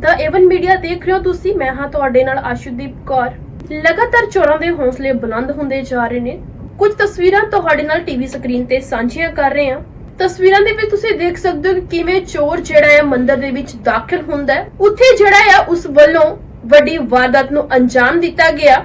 ਦਾ Avon media ਦੇਖ ਰਹੇ ਹੋ ਤੁਸੀਂ, ਮੈਂ ਹਾਂ ਤੁਹਾਡੇ ਨਾਲ ਆਸ਼ੂਦੀਪ ਕੌਰ। ਲਗਾਤਾਰ ਚੋਰਾਂ ਦੇ ਹੌਸਲੇ ਬੁਲੰਦ ਹੁੰਦੇ ਜਾ ਰਹੇ ਨੇ। ਕੁਝ ਤਸਵੀਰਾਂ ਤੁਹਾਡੇ ਨਾਲ ਟੀਵੀ ਸਕਰੀਨ ਤੇ ਸਾਂਝੀਆਂ ਕਰ ਰਹੇ ਹਾਂ। ਤਸਵੀਰਾਂ ਦੇ ਵਿੱਚ ਤੁਸੀਂ ਦੇਖ ਸਕਦੇ ਹੋ ਕਿ ਕਿਵੇਂ ਚੋਰ ਜਿਹੜਾ ਹੈ ਮੰਦਿਰ ਦੇ ਵਿੱਚ ਦਾਖਲ ਹੁੰਦਾ ਹੈ। ਉੱਥੇ ਜਿਹੜਾ ਹੈ ਉਸ ਵੱਲੋਂ ਵੱਡੀ ਵਾਰਦਾਤ ਨੂੰ ਅੰਜਾਮ ਦਿੱਤਾ ਗਿਆ।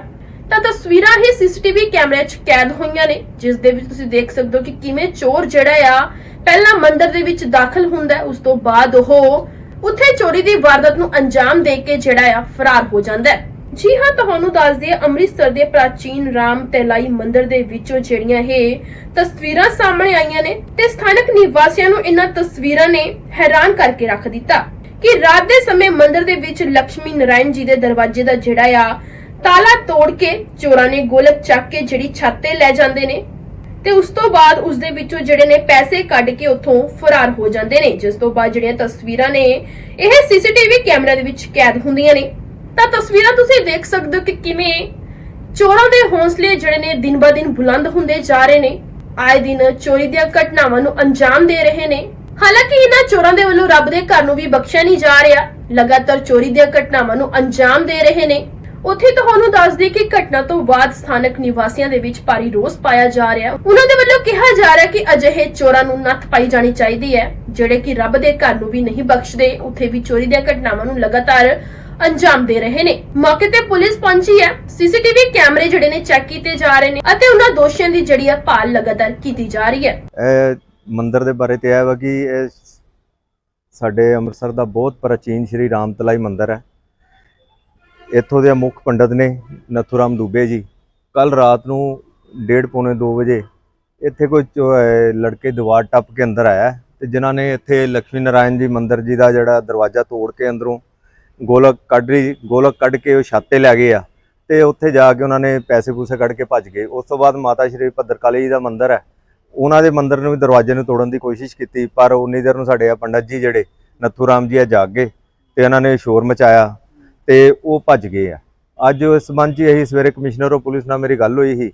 ਤਾਂ ਤਸਵੀਰਾਂ ਹੀ ਸੀਸੀਟੀਵੀ ਕੈਮਰੇ 'ਚ ਕੈਦ ਹੋਈਆਂ ਨੇ, ਜਿਸ ਦੇ ਵਿੱਚ ਤੁਸੀਂ ਦੇਖ ਸਕਦੇ ਹੋ ਕਿ ਕਿਵੇਂ ਚੋਰ ਜਿਹੜਾ ਆ, ਪਹਿਲਾਂ ਮੰਦਿਰ ਦੇ ਵਿੱਚ ਦਾਖਲ ਹੁੰਦਾ ਉਸ ਤੋਂ ਬਾਅਦ ਉਹ ਉੱਥੇ ਚੋਰੀ ਦੀ ਵਾਰਦਾਤ ਨੂੰ ਅੰਜਾਮ ਦੇ ਕੇ ਜਿਹੜਾ ਆ ਫਰਾਰ ਹੋ ਜਾਂਦਾ ਹੈ। ਜੀ ਹਾਂ, ਤੁਹਾਨੂੰ ਦੱਸ ਦਈਏ, ਅੰਮ੍ਰਿਤਸਰ ਦੇ ਪ੍ਰਾਚੀਨ ਰਾਮ ਤੈਲਾਈ ਮੰਦਿਰ ਦੇ ਵਿੱਚੋਂ ਜਿਹੜੀਆਂ ਇਹ ਤਸਵੀਰਾਂ ਸਾਹਮਣੇ ਆਈਆਂ ਨੇ ਤੇ ਸਥਾਨਕ ਨਿਵਾਸੀਆਂ ਨੂੰ ਇਹਨਾਂ ਤਸਵੀਰਾਂ ਨੇ ਹੈਰਾਨ ਕਰਕੇ ਰੱਖ ਦਿੱਤਾ ਕਿ ਰਾਤ ਦੇ ਸਮੇਂ ਮੰਦਿਰ ਦੇ ਵਿੱਚ ਲక్ష్ਮੀ ਨਾਰਾਇਣ ਜੀ ਦੇ ਦਰਵਾਜ਼ੇ ਦਾ ਜਿਹੜਾ ਆ ਤਾਲਾ ਤੋੜ ਕੇ ਚੋਰਾਂ ਨੇ ਗੋਲਕ ਚੱਕ ਕੇ ਜਿਹੜੀ ਛੱਤ ਤੇ ਲੈ ਜਾਂਦੇ ਨੇ ਤੇ ਉਸ ਤੋਂ ਬਾਅਦ ਉਸ ਦੇ ਵਿੱਚੋਂ ਜਿਹੜੇ ਨੇ ਪੈਸੇ ਕੱਢ ਕੇ ਉੱਥੋਂ ਫਰਾਰ ਹੋ ਜਾਂਦੇ ਨੇ। ਜਿਸ ਤੋਂ ਬਾਅਦ ਜਿਹੜੀਆਂ ਤਸਵੀਰਾਂ ਨੇ, ਇਹ ਸੀਸੀਟੀਵੀ ਕੈਮਰਾ ਦੇ ਵਿੱਚ ਕੈਦ ਹੁੰਦੀਆਂ ਨੇ। ਤਾਂ ਤਸਵੀਰਾਂ ਤੁਸੀਂ ਦੇਖ ਸਕਦੇ ਹੋ ਕਿ ਕਿਵੇਂ ਚੋਰਾਂ ਦੇ ਹੌਸਲੇ ਜਿਹੜੇ ਨੇ ਦਿਨ ਬਾ ਦਿਨ ਬੁਲੰਦ ਹੁੰਦੇ ਜਾ ਰਹੇ ਨੇ। ਆਏ ਦਿਨ ਚੋਰੀ ਦੀਆਂ ਘਟਨਾਵਾਂ ਨੂੰ ਅੰਜਾਮ ਦੇ ਰਹੇ ਨੇ। ਹਾਲਾਂਕਿ ਇਹਨਾਂ ਚੋਰਾਂ ਦੇ ਵੱਲੋਂ ਰੱਬ ਦੇ ਘਰ ਨੂੰ ਵੀ ਬਖਸ਼ਿਆ ਨਹੀਂ ਜਾ ਰਿਹਾ। ਲਗਾਤਾਰ ਚੋਰੀ ਦੀਆਂ ਘਟਨਾਵਾਂ ਨੂੰ ਅੰਜਾਮ ਦੇ ਰਹੇ ਨੇ। ਉੱਥੇ ਤੁਹਾਨੂੰ ਦੱਸ ਦਈਏ ਕਿ ਘਟਨਾ ਤੋਂ ਬਾਅਦ ਸਥਾਨਕ ਨਿਵਾਸੀਆਂ ਦੇ ਵਿੱਚ ਭਾਰੀ ਰੋਸ ਪਾਇਆ ਜਾ ਰਿਹਾ ਉਹਨਾਂ ਦੇ ਵੱਲੋਂ ਕਿਹਾ ਜਾ ਰਿਹਾ ਕਿ ਅਜਿਹੇ ਚੋਰਾਂ ਨੂੰ ਨੱਥ ਪਾਈ ਜਾਣੀ ਚਾਹੀਦੀ ਹੈ, ਜਿਹੜੇ ਕਿ ਰੱਬ ਦੇ ਘਰ ਨੂੰ ਵੀ ਨਹੀਂ ਬਖਸ਼ਦੇ, ਉੱਥੇ ਵੀ ਚੋਰੀ ਦੀਆਂ ਘਟਨਾਵਾਂ ਨੂੰ ਲਗਾਤਾਰ ਅੰਜਾਮ ਦੇ ਰਹੇ ਨੇ। ਮੌਕੇ ਤੇ ਪੁਲਿਸ ਪਹੁੰਚੀ ਹੈ। ਸੀਸੀਟੀਵੀ ਕੈਮਰੇ ਜਿਹੜੇ ਨੇ ਚੈੱਕ ਕੀਤੇ ਜਾ ਰਹੇ ਨੇ ਅਤੇ ਉਹਨਾਂ ਦੋਸ਼ੀਆਂ ਦੀ ਜਿਹੜੀ ਆ ਭਾਲ ਲਗਾਤਾਰ ਕੀਤੀ ਜਾ ਰਹੀ ਹੈ। ਇਹ ਮੰਦਿਰ ਦੇ ਬਾਰੇ ਤੇ ਇਹ ਵਾ ਕਿ ਇਹ ਸਾਡੇ ਅੰਮ੍ਰਿਤਸਰ ਦਾ ਬਹੁਤ ਪ੍ਰਾਚੀਨ ਸ਼੍ਰੀ ਰਾਮ ਤਲਾਈ ਮੰਦਿਰ ਹੈ। ਇੱਥੋਂ ਦੇ ਮੁੱਖ ਪੰਡਤ ਨੇ ਨਥੂਰਾਮ ਦੁਬੇ ਜੀ। ਕੱਲ ਰਾਤ ਨੂੰ 1:30 ਪੌਣੇ 2 ਵਜੇ ਇੱਥੇ ਕੋਈ ਚੋ- ਲੜਕੇ ਦੀਵਾਰ ਟੱਪ ਕੇ ਅੰਦਰ ਆਇਆ ਤੇ ਜਿਨ੍ਹਾਂ ਨੇ ਇੱਥੇ ਲక్ష్ਮੀ ਨਾਰਾਇਣ ਜੀ ਮੰਦਿਰ ਜੀ ਦਾ ਜਿਹੜਾ ਦਰਵਾਜ਼ਾ ਤੋੜ ਕੇ ਅੰਦਰੋਂ ਗੋਲਕ ਕੱਢ ਰਹੀ ਗੋਲਕ ਕੱਢ ਕੇ ਉਹ ਛੱਤ ਲੈ ਗਏ ਆ ਤੇ ਉੱਥੇ ਜਾ ਕੇ ਉਹਨਾਂ ਨੇ ਪੈਸੇ ਪੂਸੇ ਕੱਢ ਕੇ ਭੱਜ ਗਏ। ਉਸ ਤੋਂ ਬਾਅਦ ਮਾਤਾ ਸ਼੍ਰੀ ਭੱਦਰਕਾਲੀ ਜੀ ਦਾ ਮੰਦਿਰ ਹੈ। ਉਹਨਾਂ ਦੇ ਮੰਦਿਰ ਨੂੰ ਵੀ ਦਰਵਾਜ਼ੇ ਨੂੰ ਤੋੜਨ ਦੀ ਕੋਸ਼ਿਸ਼ ਕੀਤੀ, ਪਰ ਉਨੀ ਦੇਰ ਨੂੰ ਸਾਡੇ ਆ ਪੰਡਤ ਜੀ ਜਿਹੜੇ ਨੱਥੂ ਰਾਮ ਜੀ ਆ ਜਾਗ ਗਏ ਤੇ ਉਹਨਾਂ ਨੇ ਸ਼ੋਰ ਮਚਾਇਆ। ਤੇ ਉਹ ਭੱਜ ਗਏ ਆ। ਅੱਜ ਇਸ ਸੰਬੰਧ 'ਚ ਇਹੀ ਸਵੇਰੇ ਕਮਿਸ਼ਨਰ ਆਫ ਪੁਲਿਸ ਨਾਲ ਮੇਰੀ ਗੱਲ ਹੋਈ ਸੀ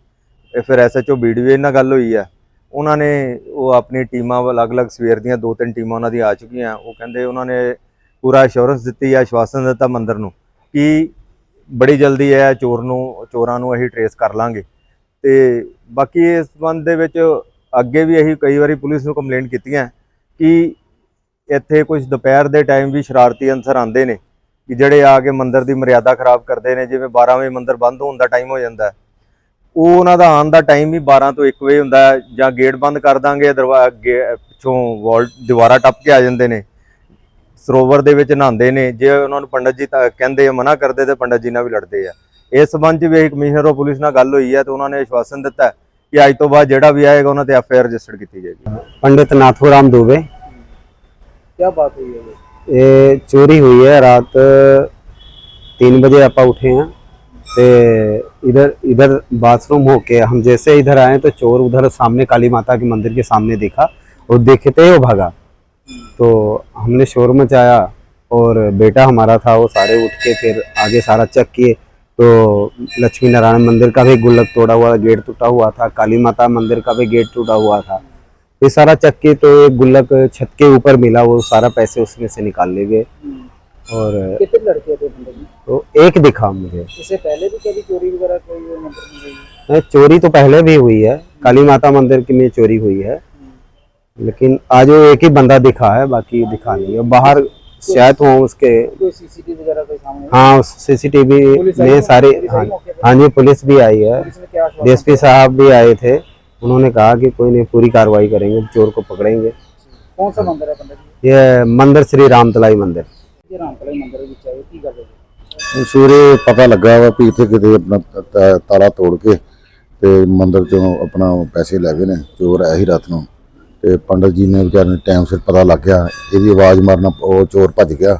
ਇਹ ਫਿਰ ਐਸਐਚਓ ਬੀਡੀਏ ਨਾਲ ਗੱਲ ਹੋਈ ਆ। ਉਹਨਾਂ ਨੇ ਉਹ ਆਪਣੀ ਟੀਮਾਂ ਅਲੱਗ-ਅਲੱਗ ਸਵੇਰ ਦੀਆਂ ਦੋ ਤਿੰਨ ਟੀਮਾਂ ਉਹਨਾਂ ਦੀਆਂ ਆ ਚੁੱਕੀਆਂ। ਉਹ ਕਹਿੰਦੇ ਉਹਨਾਂ ਨੇ ਪੂਰਾ ਅਸ਼ੋਰੈਂਸ ਦਿੱਤੀ ਆ, ਆਸ਼ਵਾਸਨ ਦਿੱਤਾ ਮੰਦਰ ਨੂੰ ਕਿ ਬੜੀ ਜਲਦੀ ਹੈ ਚੋਰ ਨੂੰ, ਚੋਰਾਂ ਨੂੰ ਅਸੀਂ ਟਰੇਸ ਕਰ ਲਾਂਗੇ। ਤੇ ਬਾਕੀ ਇਸ ਸੰਬੰਧ ਦੇ ਵਿੱਚ ਅੱਗੇ ਵੀ ਅਸੀਂ ਕਈ ਵਾਰੀ ਪੁਲਿਸ ਨੂੰ ਕੰਪਲੇਂਟ ਕੀਤੀਆਂ ਕਿ ਇੱਥੇ ਕੁਝ ਦੁਪਹਿਰ ਦੇ ਟਾਈਮ ਵੀ ਸ਼ਰਾਰਤੀ ਅਨਸਰ ਆਉਂਦੇ ਨੇ। ਕਿ ਜਿਹੜੇ ਆ ਕੇ ਮੰਦਰ ਦੀ ਮਰਿਆਦਾ ਖਰਾਬ ਕਰਦੇ ਨੇ ਜਿਵੇਂ 12 ਮੰਦਰ ਬੰਦ ਹੋਣ ਦਾ ਟਾਈਮ ਹੋ ਜਾਂਦਾ ਉਹ ਉਹਨਾਂ ਦਾ ਆਉਣ ਦਾ ਟਾਈਮ ਵੀ 12 ਤੋਂ 1 ਵਜੇ ਹੁੰਦਾ ਜਾਂ ਗੇਟ ਬੰਦ ਕਰ ਦਾਂਗੇ ਦਰਵਾਜ਼ਾ ਪਿੱਛੋਂ ਵਾਲ ਦੀਵਾਰਾਂ ਟੱਪ ਕੇ ਆ ਜਾਂਦੇ ਨੇ। ਸਰੋਵਰ ਦੇ ਵਿੱਚ ਨਹਾਉਂਦੇ ਨੇ। ਜੇ ਉਹਨਾਂ ਨੂੰ ਪੰਡਤ ਜੀ ਕਹਿੰਦੇ ਆ ਮਨਾ ਕਰਦੇ ਤੇ ਪੰਡਤ ਜੀ ਨਾਲ ਵੀ ਲੜਦੇ ਆ। ਇਸ ਸਬੰਧ ਵਿੱਚ ਕਮਿਸ਼ਨਰ ਆਫ ਪੁਲਿਸ ਨਾਲ ਗੱਲ ਹੋਈ ਹੈ ਤੇ ਉਹਨਾਂ ਨੇ ਆਸ਼ਵਾਸਨ ਦਿੱਤਾ ਕਿ ਅੱਜ ਤੋਂ ਬਾਅਦ ਜਿਹੜਾ ਵੀ ਆਏਗਾ ਉਹਨਾਂ ਤੇ ਐਫ ਆਈ ਆਰ ਰਜਿਸਟਰ ਕੀਤੀ ਜਾਏਗੀ। ਪੰਡਿਤ ਨਾਥੂਰਾਮ ਦੋਵੇ ਕੀ ਬਾਤ ਹੋਈ ਹੈ ये चोरी हुई है रात तीन बजे आपा उठे हैं। ते इधर इधर बाथरूम होके, हम जैसे इधर आए तो चोर उधर सामने काली माता के मंदिर के सामने देखा और देखते ही वो भागा। तो हमने शोर मचाया और बेटा हमारा था, वो सारे उठ के फिर आगे सारा चेक किए। तो लक्ष्मी नारायण मंदिर का भी गुल्लक तोड़ा हुआ, गेट टूटा हुआ था, काली माता मंदिर का भी गेट टूटा हुआ था। ये सारा चेक किए तो एक गुल्लक छत के ऊपर मिला वो सारा पैसे उसमें से निकाल ले गए। और कितने लड़के थे तो एक दिखा मुझे। इससे पहले भी कभी चोरी वगैरह कोई मंदिर में हुई चोरी तो पहले भी हुई है। काली माता मंदिर की में चोरी हुई है। लेकिन आज वो एक ही बंदा दिखा है बाकी दिखा नहीं है। बाहर शायद हो उसके सीसीटीवी वगैरह कोई सामने? हाँ सीसीटीवी में सारे हाँ? हाँ जी पुलिस भी आई है। डीएसपी साहब भी आए थे। उन्होंने कहा कि कोई नहीं पूरी कार्रवाई करेंगे चोर को पकड़ेंगे कौन सा मंदिर है पंडित जी ये मंदिर श्री रामतलाई मंदिर ये रामकला मंदिर है ਵਿੱਚ ਆਏ ਕੀ ਗੱਲ ਹੈ ਸਵੇਰੇ ਪਤਾ ਲੱਗਾ ਵਾ ਵੀ ਇੱਥੇ ਕਿਤੇ ਆਪਣਾ ਤ- ਤ- ਤਾਲਾ ਤੋੜ ਕੇ ਤੇ ਮੰਦਿਰ ਚੋਂ ਆਪਣਾ ਪੈਸੇ ਲੈ ਗਏ ਨੇ ਚੋਰ ਆਇਆ ਸੀ ਰਾਤ ਨੂੰ ਤੇ ਪੰਡਤ ਜੀ ਨੇ ਵਿਚਾਰੇ ਨੇ ਟਾਈਮ ਸਿਰ ਪਤਾ ਲੱਗ ਗਿਆ ਇਹਦੀ ਆਵਾਜ਼ ਮਾਰਨਾ ਉਹ ਚੋਰ ਭੱਜ ਗਿਆ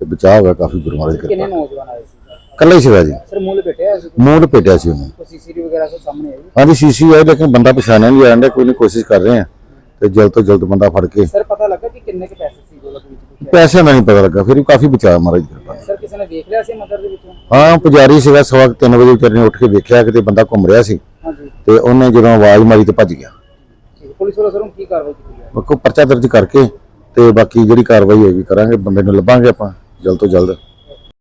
ਤੇ ਬਚਾਅ ਹੋਇਆ ਕਾਫੀ ਗੁਰੂ ਮਹਾਰਾਜ ਦੀ ਕਿੰਨੇ ਕਿਰਪਾ ਨੌਜਵਾਨ ਆਏ ਸੀ ਕੱਲਾ ਹੀ ਸੀਗਾ ਸਰ ਮੂਲ ਬੈਠਿਆ ਸੀ? ਮੂੰਹ ਪੇਟਿਆ ਸੀ ਉਹਨੇ। ਸੀਸੀਟੀਵੀ ਵਗੈਰਾ ਸਭ ਸਾਹਮਣੇ ਆਈ? ਹਾਂਜੀ ਸੀਸੀ ਆਈ ਲੇਕਿਨ ਬੰਦਾ ਪਛਾਣਿਆ ਨਹੀਂ ਜਾਂਦਾ ਕੋਈ ਨਹੀਂ ਕੋਸ਼ਿਸ਼ ਕਰ ਰਹੇ ਆ। ਤੇ ਜਲਦ ਤੋਂ ਜਲਦ ਬੰਦਾ ਫੜ ਕੇ। ਸਰ ਪਤਾ ਲੱਗਾ ਕਿ ਕਿੰਨੇ ਕੁ ਪੈਸੇ ਸੀ ਉਹਦੇ ਵਿੱਚ ਕੁਛ? ਹੈ? ਦਾ ਨਹੀਂ ਪਤਾ ਲੱਗਾ ਫਿਰ ਵੀ ਕਾਫੀ ਬਚਾਅ ਮਹਾਰਾਜ ਦੀ ਸਰ ਕਿਸੇ ਨੇ ਦੇਖ ਲਿਆ ਸੀ ਮੰਦਰ ਦੇ ਵਿੱਚੋਂ? ਹਾਂ ਪੁਜਾਰੀ ਸੀਗਾ ਸਵਾ 3 ਵਜੇ ਵਿਚਾਰੇ ਨੇ ਉੱਠ ਕੇ ਵੇਖਿਆ ਕਿਤੇ ਬੰਦਾ ਘੁੰਮ ਰਿਹਾ ਸੀ। ਹਾਂਜੀ। ਤੇ ਉਹਨੇ ਜਦੋਂ ਆਵਾਜ਼ ਮਾਰੀ ਤੇ ਭੱਜ ਗਿਆ। ਠੀਕ ਪੁਲਿਸ ਵੱਲੋਂ ਸਰ ਕੀ ਕਾਰਵਾਈ ਕੀਤੀ ਜਾ ਬਾਕੀ ਪਰਚਾ ਦਰਜ ਕਰਕੇ ਤੇ ਬਾਕੀ ਜਿਹੜੀ ਕਾਰਵਾਈ ਹੋਏਗੀ ਕਰਾਂਗੇ ਬੰਦੇ ਨੂੰ ਲੱਭਾਂਗੇ ਆਪਾਂ ਜਲਦ ਤੋਂ ਜਲਦ।